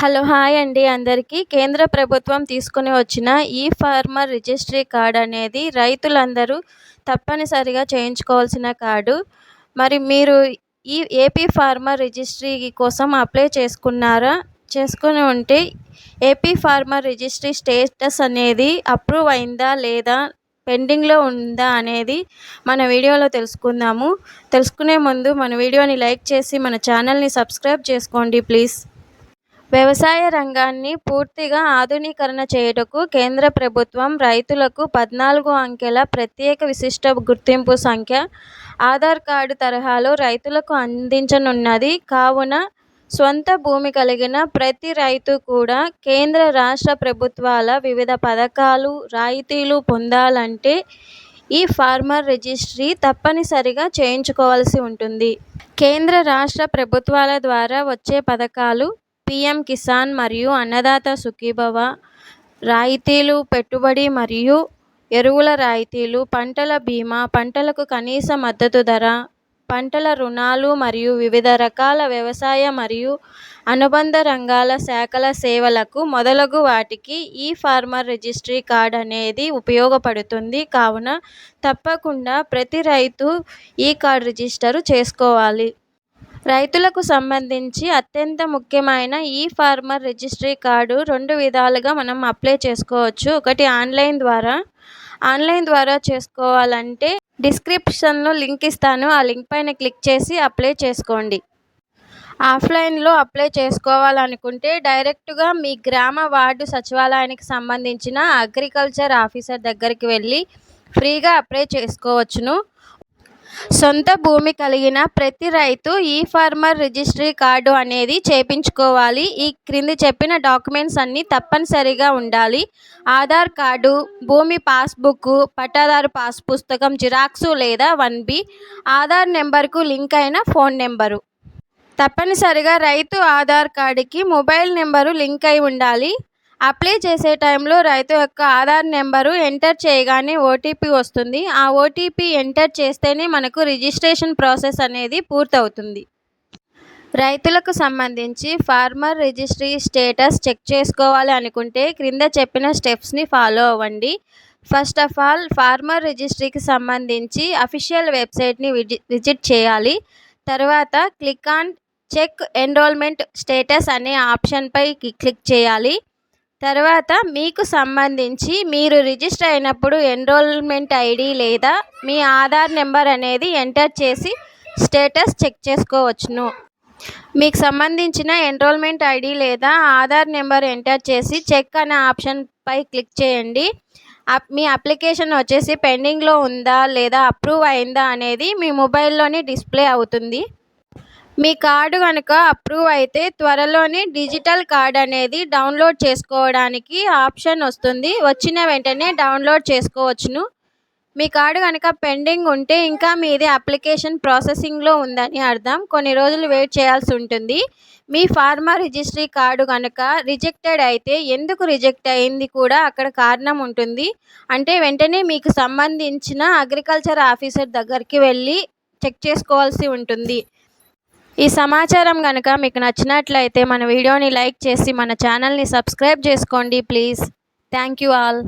Hello hi అండి అందరికీ. కేంద్ర ప్రభుత్వం తీసుకుని వచ్చిన ఈ ఫార్మర్ రిజిస్ట్రీ కార్డ్ అనేది రైతులందరూ తప్పనిసరిగా చేయించుకోవాల్సిన కార్డు. మరి మీరు ఈ ఏపీ ఫార్మర్ రిజిస్ట్రీ కోసం అప్లై చేసుకున్నారా? చేసుకుని ఉంటే ఏపీ ఫార్మర్ రిజిస్ట్రీ స్టేటస్ అనేది అప్రూవ్ అయిందా లేదా పెండింగ్లో ఉందా అనేది మన వీడియోలో తెలుసుకుందాము. తెలుసుకునే ముందు మన వీడియోని లైక్ చేసి మన ఛానల్ని సబ్స్క్రైబ్ చేసుకోండి ప్లీజ్. వ్యవసాయ రంగాన్ని పూర్తిగా ఆధునీకరణ చేయుటకు కేంద్ర ప్రభుత్వం రైతులకు పద్నాలుగు అంకెల ప్రత్యేక విశిష్ట గుర్తింపు సంఖ్య ఆధార్ కార్డు తరహాలో రైతులకు అందించనున్నది. కావున స్వంత భూమి కలిగిన ప్రతి రైతు కూడా కేంద్ర రాష్ట్ర ప్రభుత్వాల వివిధ పథకాలు రాయితీలు పొందాలంటే ఈ ఫార్మర్ రిజిస్ట్రీ తప్పనిసరిగా చేయించుకోవాల్సి ఉంటుంది. కేంద్ర రాష్ట్ర ప్రభుత్వాల ద్వారా వచ్చే పథకాలు పీఎం కిసాన్ మరియు అన్నదాత సుఖీభవ రాయితీలు పెట్టుబడి మరియు ఎరువుల రాయితీలు పంటల బీమా పంటలకు కనీస మద్దతు ధర పంటల రుణాలు మరియు వివిధ రకాల వ్యవసాయ మరియు అనుబంధ రంగాల శాఖల సేవలకు మొదలగు వాటికి ఈ ఫార్మర్ రిజిస్ట్రీ కార్డ్ అనేది ఉపయోగపడుతుంది. కావున తప్పకుండా ప్రతి రైతు ఈ కార్డ్ రిజిస్టర్ చేసుకోవాలి. రైతులకు సంబంధించి అత్యంత ముఖ్యమైన ఈ ఫార్మర్ రిజిస్ట్రీ కార్డు రెండు విధాలుగా మనం అప్లై చేసుకోవచ్చు. ఒకటి ఆన్లైన్ ద్వారా. ఆన్లైన్ ద్వారా చేసుకోవాలంటే డిస్క్రిప్షన్లో లింక్ ఇస్తాను. ఆ లింక్ పైన క్లిక్ చేసి అప్లై చేసుకోండి. ఆఫ్లైన్లో అప్లై చేసుకోవాలనుకుంటే డైరెక్ట్గా మీ గ్రామ వార్డు సచివాలయానికి సంబంధించిన అగ్రికల్చర్ ఆఫీసర్ దగ్గరికి వెళ్ళి ఫ్రీగా అప్లై చేసుకోవచ్చును. సొంత భూమి కలిగిన ప్రతి రైతు ఈ ఫార్మర్ రిజిస్ట్రీ కార్డు అనేది చేపించుకోవాలి. ఈ క్రింది చెప్పిన డాక్యుమెంట్స్ అన్నీ తప్పనిసరిగా ఉండాలి. ఆధార్ కార్డు భూమి పాస్బుక్ పట్టాదారు పాస్ పుస్తకం జిరాక్సు లేదా వన్ బి ఆధార్ నెంబర్కు లింక్ అయిన ఫోన్ నెంబరు. తప్పనిసరిగా రైతు ఆధార్ కార్డుకి మొబైల్ నెంబరు లింక్ అయి ఉండాలి. అప్లై చేసే టైంలో రైతు యొక్క ఆధార్ నెంబరు ఎంటర్ చేయగానే ఓటీపీ వస్తుంది. ఆ ఓటీపీ ఎంటర్ చేస్తేనే మనకు రిజిస్ట్రేషన్ ప్రాసెస్ అనేది పూర్తవుతుంది. రైతులకు సంబంధించి ఫార్మర్ రిజిస్ట్రీ స్టేటస్ చెక్ చేసుకోవాలి అనుకుంటే క్రింద చెప్పిన స్టెప్స్ని ఫాలో అవ్వండి. ఫస్ట్ ఆఫ్ ఆల్ ఫార్మర్ రిజిస్ట్రీకి సంబంధించి అఫీషియల్ వెబ్సైట్ని విజిట్ చేయాలి. తర్వాత click on check enrollment status అనే ఆప్షన్పై క్లిక్ చేయాలి. తర్వాత మీకు సంబంధించి మీరు రిజిస్టర్ అయినప్పుడు ఎన్రోల్మెంట్ ఐడి లేదా మీ ఆధార్ నెంబర్ అనేది ఎంటర్ చేసి స్టేటస్ చెక్ చేసుకోవచ్చును. మీకు సంబంధించిన ఎన్రోల్మెంట్ ఐడి లేదా ఆధార్ నెంబర్ ఎంటర్ చేసి చెక్ అనే ఆప్షన్పై క్లిక్ చేయండి. మీ అప్లికేషన్ వచ్చేసి పెండింగ్లో ఉందా లేదా అప్రూవ్ అయిందా అనేది మీ మొబైల్లోనే డిస్ప్లే అవుతుంది. మీ కార్డు కనుక అప్రూవ్ అయితే త్వరలోనే డిజిటల్ కార్డ్ అనేది డౌన్లోడ్ చేసుకోవడానికి ఆప్షన్ వస్తుంది. వచ్చిన వెంటనే డౌన్లోడ్ చేసుకోవచ్చును. మీ కార్డు కనుక పెండింగ్ ఉంటే ఇంకా మీది అప్లికేషన్ ప్రాసెసింగ్లో ఉందని అర్థం. కొన్ని రోజులు వెయిట్ చేయాల్సి ఉంటుంది. మీ ఫార్మా రిజిస్ట్రీ కార్డు కనుక రిజెక్టెడ్ అయితే ఎందుకు రిజెక్ట్ అయింది కూడా అక్కడ కారణం ఉంటుంది. అంటే వెంటనే మీకు సంబంధించిన అగ్రికల్చర్ ఆఫీసర్ దగ్గరికి వెళ్ళి చెక్ చేసుకోవాల్సి ఉంటుంది. ఈ సమాచారం కనుక మీకు నచ్చినట్లయితే మన వీడియోని లైక్ చేసి మన ఛానల్ని సబ్స్క్రైబ్ చేసుకోండి ప్లీజ్. Thank you all.